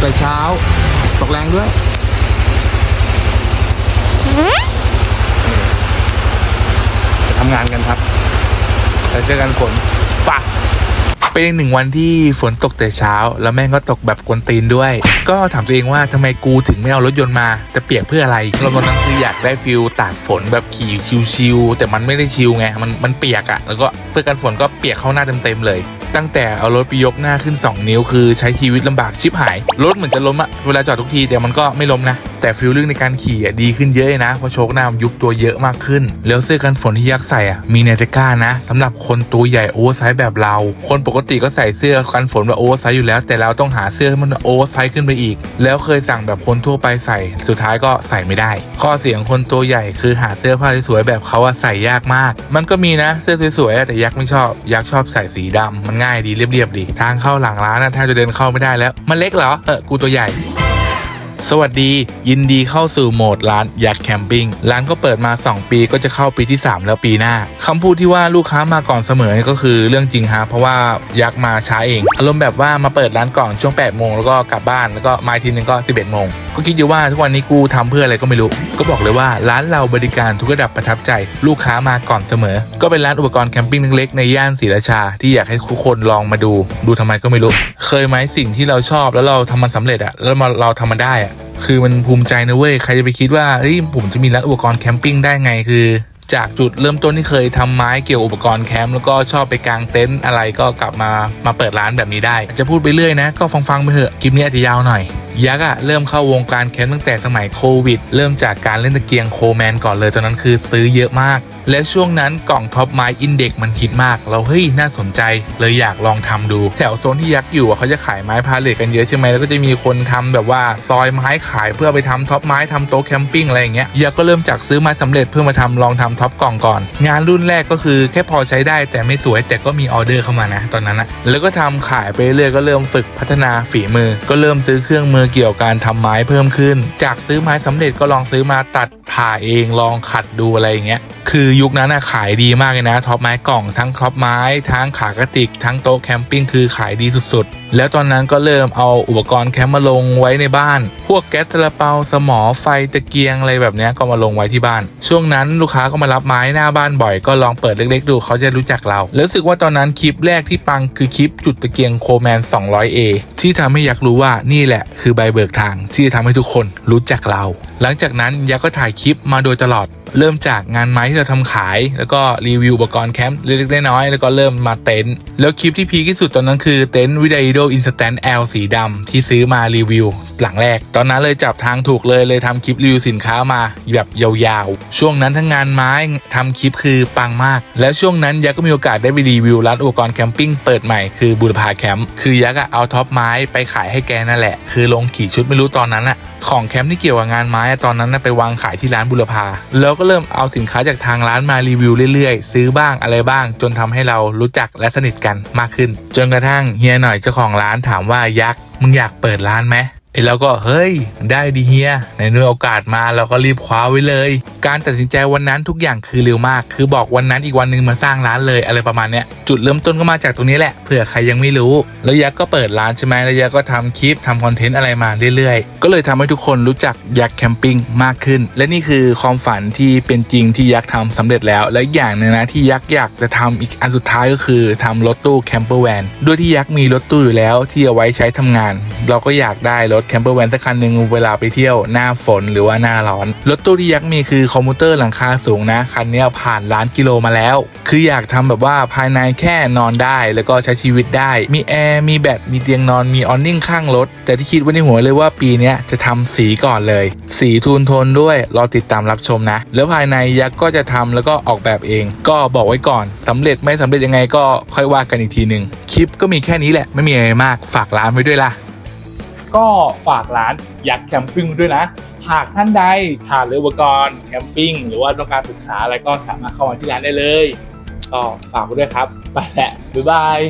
แต่เช้า ตกแรงด้วยไปทำงานกันครับแล้วเจอกันฝนปะเป็นอีกหนึ่งวันที่ฝนตกแต่เช้า แล้วแม่งก็ตกแบบกวนตีนด้วย ก็ถามตัวเองว่าทำไมกูถึงไม่เอารถยนต์มา จะเปียกเพื่ออะไรเราตอนนั้นคืออยากได้ฟิลตากฝนแบบขี่ชิวๆแต่มันไม่ได้ชิวไงมันมันเปียกอะ่ะ แล้วก็เพื่อกันฝนก็เปียกเข้าหน้าเต็มๆเลย ตั้งแต่เอารถไปยกหน้าขึ้น 2 นิ้วคือใช้ชีวิตลำบากชิบหาย รถเหมือนจะล้มอะเวลาจอดทุกทีแต่มันก็ไม่ล้มนะ แต่ฟิลลิ่งในการขี่ดีขึ้นเยอะเลยนะเพราะโชคหน้ามันยุบตัวเยอะมากขึ้น แล้วเสื้อกันฝนที่ยักษ์ใส่อะมีในตะกร้านะสำหรับคนตัวใหญ่โอเวอร์ไซส์แบบเรา คนปกติก็ใส่เสื้อกันฝนแบบโอเวอร์ไซส์อยู่แล้ว แต่เราต้องหาเสื้อให้มันโอเวอร์ไซส์ขึ้นไปอีก แล้วเคยสั่งแบบคนทั่วไปใส่ สุดท้ายก็ใส่ไม่ได้ ข้อเสียงคนตัวใหญ่คือหาเสื้อผ้าสวยๆแบบเขาอะใส่ยากมาก มันก็มีนะเสื้อสวยๆแต่ยักษ์ไม่ชอบ ยักษ์ชอบใส่สีดำมันง่ายดีเรียบๆดี ทางเข้าหลังร้านนะแทบจะเดินเข้าไม่ได้แล้วมันเล็กเหรอเออกูตัวใหญ่ สวัสดี ยินดีเข้าสู่โหมดร้านยักษ์แคมปิ้งร้านก็เปิดมา 2 ปีก็จะเข้าปีที่ 3 แล้วปีหน้าคำพูดที่ว่าลูกค้ามาก่อนเสมอนี่ก็คือเรื่องจริงฮะเพราะว่ายักษ์มาช้าเองอารมณ์แบบว่ามาเปิดร้านก่อนช่วง8โมงแล้วก็กลับบ้านแล้วก็มาอีกทีนึงก็ 11โมงก็คิดอยู่ว่าทุกวันนี้กูทำเพื่ออะไรก็ไม่รู้ ก็บอกเลยว่าร้านเราบริการทุกระดับประทับใจ ลูกค้ามาก่อนเสมอ ก็เป็นร้านอุปกรณ์แคมปิ้งเล็กๆในย่านศรีราชาที่อยากให้ทุกคนลองมาดู ดูทำไมก็ไม่รู้ เคยไหมสิ่งที่เราชอบแล้วเราทำมันสำเร็จอะแล้วเราทำมันได้อะ คือมันภูมิใจนะเว้ย ใครจะไปคิดว่าเฮ้ยผมจะมีร้านอุปกรณ์แคมปิ้งได้ไงคือ จากจุดเริ่มต้นที่เคยทำไม้เกี่ยวอุปกรณ์แคมป์แล้วก็ชอบไปกางเต็นท์อะไรก็กลับมามาเปิดร้านแบบนี้ได้ จะพูดไปเรื่อยนะ ก็ฟังฟังๆไปเถอะคลิปนี้อาจจะยาวหน่อยยักษ์อะเริ่มเข้าวงการแคมป์ตั้งแต่สมัยโควิด เริ่มจากการเล่นตะเกียงโคแมนก่อนเลยตอนนั้นคือซื้อเยอะมาก และช่วงนั้นกล่องท็อปไม้อินเด็กมันฮิตมาก เราเฮ้ยน่าสนใจ เลยอยากลองทำดู แถวโซนที่ยักษ์อยู่เขาจะขายไม้พาเลทกันเยอะใช่ไหมแล้วก็จะมีคนทำแบบว่าซอยไม้ขายเพื่อไปทำท็อปไม้ทำโต๊ะแคมปิ้งอะไรอย่างเงี้ยยักษ์ก็เริ่มจากซื้อไม้สำเร็จเพื่อมาทำลองทำท็อปกล่องก่อน งานรุ่นแรกก็คือแค่พอใช้ได้แต่ไม่สวยแต่ก็มีออเดอร์เข้ามานะตอนนั้นนะแล้วก็ทำขายไปเรื่อยก็เริ่มฝึกพัฒนาฝีมือ ก็เริ่มซื้อเครื่องมือเกี่ยวกับการทำไม้เพิ่มขึ้น จากซื้อไม้สำเร็จก็ลองซื้อมาตัดผ่าเองลองขัดดูอะไรอย่างเงี้ยคือือยุคนั้นอะขายดีมากเลยนะท็อปไม้กล่องทั้งท็อปไม้ ทั้งขากระติก ทั้งโต๊ะแคมปิ้งคือขายดีสุดๆ แล้วตอนนั้นก็เริ่มเอาอุปกรณ์แคมป์มาลงไว้ในบ้าน พวกแก๊สซาลาเปาสมอไฟตะเกียงอะไรแบบนี้ก็มาลงไว้ที่บ้าน ช่วงนั้นลูกค้าก็มารับไม้หน้าบ้านบ่อยก็ลองเปิดเล็กๆดูเขาจะรู้จักเราแล้วรู้สึกว่าตอนนั้นคลิปแรกที่ปังคือคลิปจุดตะเกียงโคแมน 200A ที่ทำให้อยากรู้ว่านี่แหละคือใบเบิกทางที่จะทำให้ทุกคนรู้จักเรา หลังจากนั้นยักษ์ก็ถ่ายคลิปมาโดยตลอดเริ่มจากงานไม้ที่เราทำขาย แล้วก็รีวิวอุปกรณ์แคมป์เล็กๆน้อยๆแล้วก็เริ่มมาเต็นท์แล้วคลิปที่พีคที่สุดตอนนั้นคือเต็นท์วิดาโดอินสแตนต์ L สีดำที่ซื้อมารีวิว หลังแรก ตอนนั้นเลยจับทางถูกเลยเลยทำคลิปรีวิวสินค้ามาแบบยาวๆ ช่วงนั้นทั้งงานไม้ทำคลิปคือปังมาก แล้วช่วงนั้นยักษ์ก็มีโอกาสได้ไปรีวิวร้านอุปกรณ์แคมปิ้งเปิดใหม่คือบูรพาแคมป์คือยักษ์เอาท็อปไม้ไปขายให้แกนั่นแหละ คือลงขี่ชุดไม่รู้ตอนนั้นอะของแคมป์ที่เกี่ยวกับงานไม้ตอนนั้นไปวางขายที่ร้านบุรพาแล้วก็เริ่มเอาสินค้าจากทางร้านมารีวิวเรื่อยๆ ซื้อบ้างอะไรบ้าง จนทำให้เรารู้จักและสนิทกันมากขึ้น จนกระทั่งเฮียหน่อยเจ้าของร้านถามว่ายักษ์มึงอยากเปิดร้านไหม ไอ้เราก็เฮ้ย ได้ดีเฮียในเมื่อโอกาสมาเราก็รีบคว้าไว้เลย การตัดสินใจวันนั้นทุกอย่างคือเร็วมาก คือบอกวันนั้นอีกวันหนึ่งมาสร้างร้านเลยอะไรประมาณเนี้ยจุดเริ่มต้นก็มาจากตรงนี้แหละเผื่อใครยังไม่รู้ แล้วยักษ์ก็เปิดร้านใช่ไหมแล้วยักษ์ก็ทำคลิปทำคอนเทนต์อะไรมาเรื่อยๆ ก็เลยทำให้ทุกคนรู้จักยักษ์แคมปิ้งมากขึ้น และนี่คือความฝันที่เป็นจริงที่ยักษ์ทำสำเร็จแล้ว และอย่างหนึงนะที่ยักษ์อยากจะทำอีกอันสุดท้ายก็คือทำรถตู้แคมเปอร์แวนด้วยที่ยักษ์มีรถตู้อยู่แล้วที่เอาไว้ใช้ทำงาน เราก็อยากได้รถถแคมเปอร์แวนสักคันหนึ่งเวลาไปเที่ยวหน้าฝนหรือว่าหน้าร้อน รถตู้ที่ยักษ์มีคือคอมพิวเตอร์หลังคาสูงนะ คันนี้ผ่านล้านกิโลมาแล้ว คืออยากทำแบบว่าภายในแค่นอนได้ แล้วก็ใช้ชีวิตได้ มีแอร์ มีแบต มีเตียงนอน มีออนนิ่งข้างรถ แต่ที่คิดไว้ในหัวเลยว่าปีนี้จะทำสีก่อนเลย สีทูนโทนด้วย รอติดตามรับชมนะ แล้วภายในยักษ์ก็จะทำแล้วก็ออกแบบเอง ก็บอกไว้ก่อนสำเร็จไม่สำเร็จยังไงก็ค่อยว่ากันอีกทีหนึ่งคลิปก็มีแค่นี้แหละ ไม่มีอะไรมาก ฝากร้านไว้ด้วยล่ะ ก็ฝากร้านยักษ์แคมปิ้งด้วยนะ หากท่านใดขาดอุปกรณ์แคมปิ้งหรือว่าต้องการปรึกษาอะไรก็สามารถเข้ามาที่ร้านได้เลยก็ฝากไว้ด้วยครับ ไปแหละบ๊ายบาย